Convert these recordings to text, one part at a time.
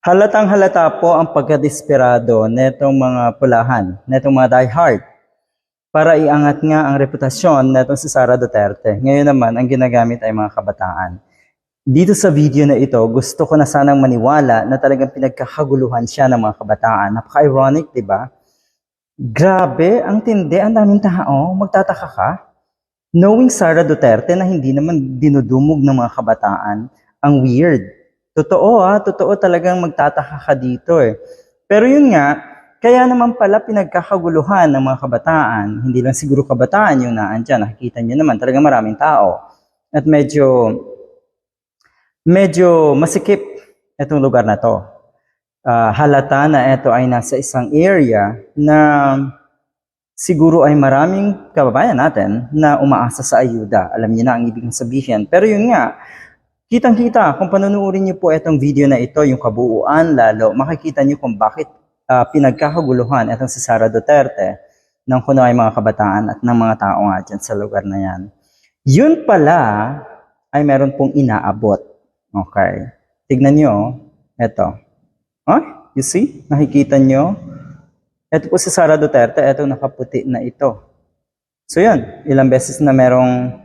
Halatang halata po ang pagkadesperado netong mga pulahan, netong mga diehard para iangat nga ang reputasyon netong si Sara Duterte. Ngayon naman, ang ginagamit ay mga kabataan. Dito sa video na ito, gusto ko na sanang maniwala na talagang pinagkakaguluhan siya ng mga kabataan. Napaka-ironic, di ba? Grabe, ang tindi, ang daming tao. Magtataka ka? Knowing Sara Duterte na hindi naman dinudumog ng mga kabataan, ang weird. Totoo ah, totoo talagang magtataka ka dito eh. Pero yun nga, kaya naman pala pinagkakaguluhan ng mga kabataan. Hindi lang siguro kabataan yung naandyan. Nakikita nyo naman, talagang maraming tao. At medyo, medyo masikip itong lugar na to. Ah, halata na ito ay nasa isang area na siguro ay maraming kababayan natin na umaasa sa ayuda. Alam niyo na ang ibig sabihin. Pero yun nga, kitang-kita kung panunuorin niyo po itong video na ito, yung kabuuan lalo, makikita niyo kung bakit ah, pinagkakaguluhan itong si Sara Duterte ng kuno ay mga kabataan at ng mga tao nga dyan sa lugar na yan. Yun pala ay meron pong inaabot. Okay. Tignan niyo, ito. Oh, you see? Nakikita niyo? Ito po si Sara Duterte, ito nakaputi na ito. So yun, ilang beses na merong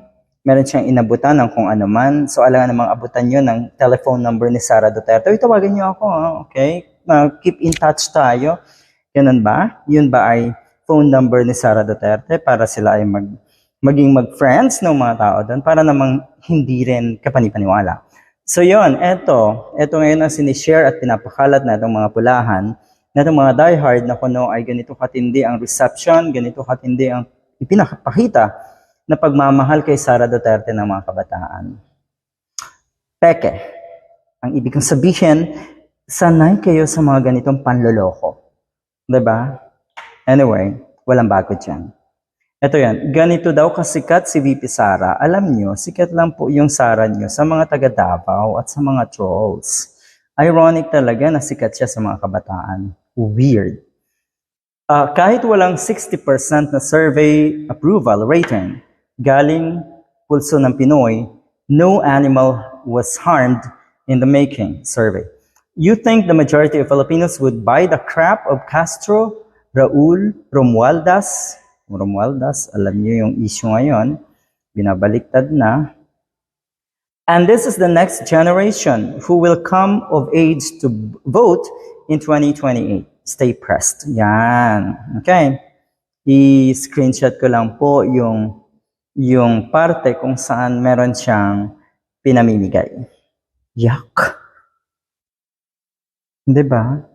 meron siyang inabutan ng kung ano man. So alam namang abutan yun ng telephone number ni Sara Duterte. Uy, tawagan niyo ako, ah, okay? Uh, keep in touch tayo. Ganun ba? Yun ba ay phone number ni Sara Duterte para sila ay mag, maging mag-friends ng mga tao doon para namang hindi rin kapanipaniwala. So yun, eto, eto ngayon ang sinishare at pinapakalat na itong mga pulahan na itong mga diehard na kuno ay ganito katindi ang reception, ganito katindi ang ipinakapakita na pagmamahal kay Sara Duterte ng mga kabataan. Peke, ang ibig kong sabihin, sanay kayo sa mga ganitong panloloko. ba? Anyway, walang bago dyan. Ito yan, ganito daw kasikat si VP Sara. Alam nyo, sikat lang po yung Sara nyo sa mga taga Davao at sa mga trolls. Ironic talaga na sikat siya sa mga kabataan. Weird. Ah, kahit walang 60% na survey approval rating galing pulso ng Pinoy, no animal was harmed in the making survey. You think the majority of Filipinos would buy the crap of Castro, Raul, Romualdez? Romualdez, alam niyo yung issue ngayon, binabaliktad na. And this is the next generation who will come of age to vote in 2028. Stay pressed. Yan. Okay. I-screenshot ko lang po yung yung parte kung saan meron siyang pinamimigay. Yak. Ba?